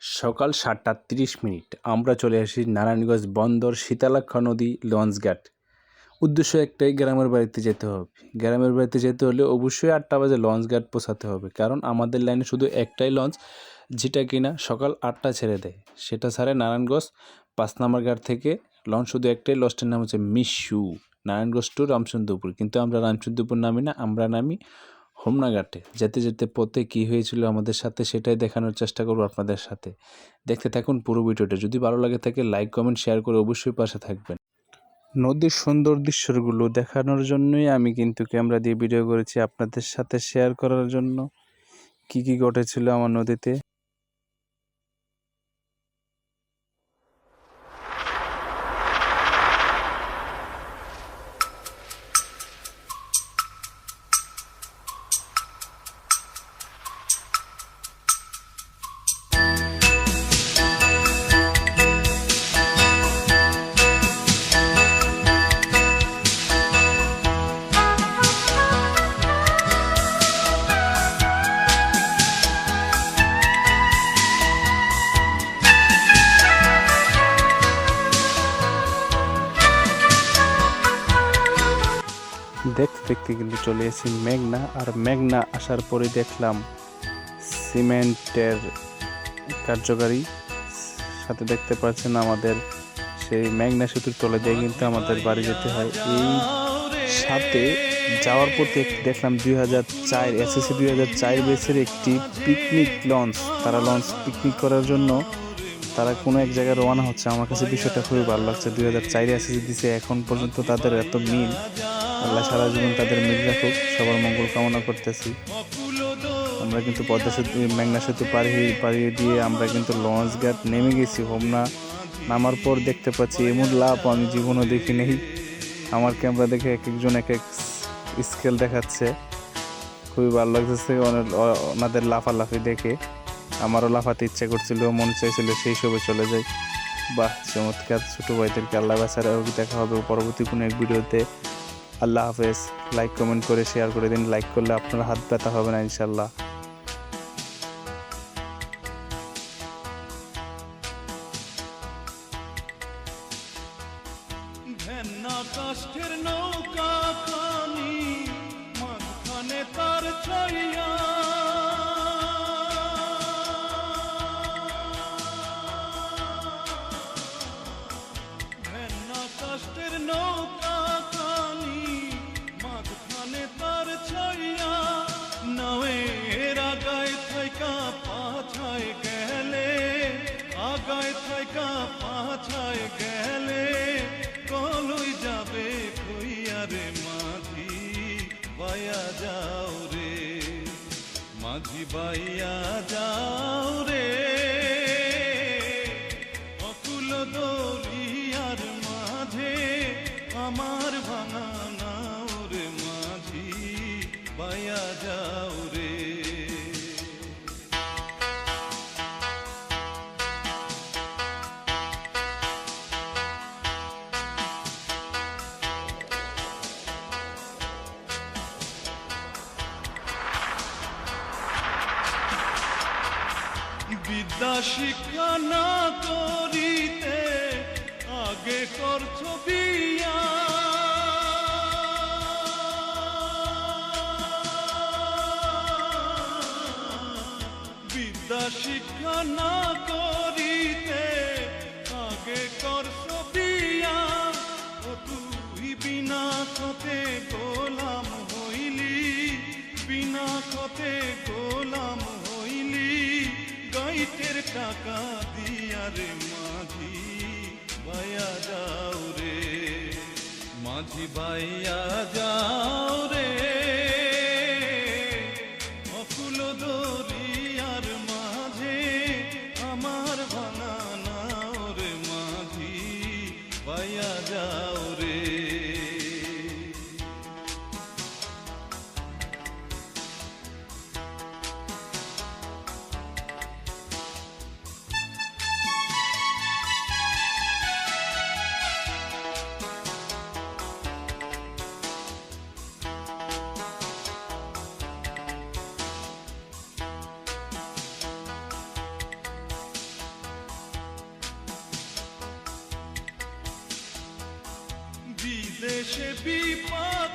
সকাল সাতটা তিরিশ মিনিট। আমরা চলে আসি নারায়ণগঞ্জ বন্দর শীতালাক্ষা নদী লঞ্চঘাট উদ্দেশ্য একটাই, গ্রামের বাড়িতে যেতে হবে। গ্রামের বাড়িতে যেতে হলে অবশ্যই আটটা বাজে লঞ্চঘাট পৌঁছাতে হবে। কারণ আমাদের লাইনে শুধু একটাই লঞ্চ, যেটা কিনা সকাল আটটা ছেড়ে দেয়। সেটা ছাড়ে নারায়ণগঞ্জ পাঁচ নম্বর ঘাট থেকে লঞ্চ শুধু একটাই, লঞ্চটার নাম হচ্ছে মিশু। নারায়ণগঞ্জ টু রামচন্দ্রপুর। কিন্তু আমরা রামচন্দ্রপুর নামি না, আমরা নামি হোমনা ঘাটে যেতে যেতে পথে কি হয়েছিল আমাদের সাথে সেটাই দেখানোর চেষ্টা করব আপনাদের সাথে। দেখতে থাকুন পুরো ভিডিওটা। যদি ভালো লাগে থাকে লাইক কমেন্ট শেয়ার করে অবশ্যই পাশে থাকবেন। নদীর সুন্দর দৃশ্যগুলো দেখানোর জন্যই আমি কিন্তু ক্যামেরা দিয়ে ভিডিও করেছি আপনাদের সাথে শেয়ার করার জন্য। কি কি ঘটেছিল আমার নদীতে? দেখতে দেখতে কিন্তু চলে এসেছি মেঘনা, আর মেঘনা আসার পরে দেখলাম সিমেন্টের কার্যকারী। সাথে দেখতে পাচ্ছেন আমাদের সেই মেঘনা সেতুর তলে দিয়ে কিন্তু আমাদের বাড়ি যেতে হয়। এই সাথে যাওয়ার পথে দেখলাম দুই হাজার চার, এসএসসি দুই হাজার চার বেসের একটি পিকনিক লঞ্চ। তারা লঞ্চ পিকনিক করার জন্য তারা কোনো এক জায়গায় রওনা হচ্ছে। আমার কাছে বিষয়টা খুবই ভালো লাগছে। দুই হাজার চারে এসএসসি দিছে, এখন পর্যন্ত তাদের এত মিল। আল্লাহ সারা জীবন তাদের মিল রাখুক, সবার মঙ্গল কামনা করতেছি। আমরা কিন্তু পদ্মা সেতু মেঘনা সেতু পাড়ি, পাড়িয়ে দিয়ে আমরা কিন্তু লঞ্চ ঘাট নেমে গেছি, হোমনা। নামার পর দেখতে পাচ্ছি এমন লাভ আমি জীবনও দেখি নেই। আমার ক্যামেরা দেখে এক একজন এক এক স্কেল দেখাচ্ছে। খুবই ভালো লাগতেছে ওনাদের লাফালাফি দেখে। আমারও লাফাতে ইচ্ছা করছিল, মন চাইছিল সেই সবে চলে যাই। বাহ, চমৎকার, ছোটো ভাইদেরকে আল্লাহ বাসারা দেখা হবে পরবর্তী কোনো এক ভিডিওতে আল্লাহ হাফেজ। লাইক কমেন্ট করে শেয়ার করে দিন। লাইক করলে আপনার হাত ব্যথা হবে না ইনশাল্লাহ কষ্টের নৌকা খানি মাঝখানে তার ছাইয়া বাইয়া যাও বিদ্যা শিক্ষা না করিতে আগে করছ বিদ্যা শিক্ষা না করিতে আগে করছ বিয়া। ও তুই বিনা খতে গোলাম হইলি, বিনা খতে টাকা দিয়া রে মাঝি বাইয়া যাও রে। মাঝি বাইয়া যাও দেশে বিপদ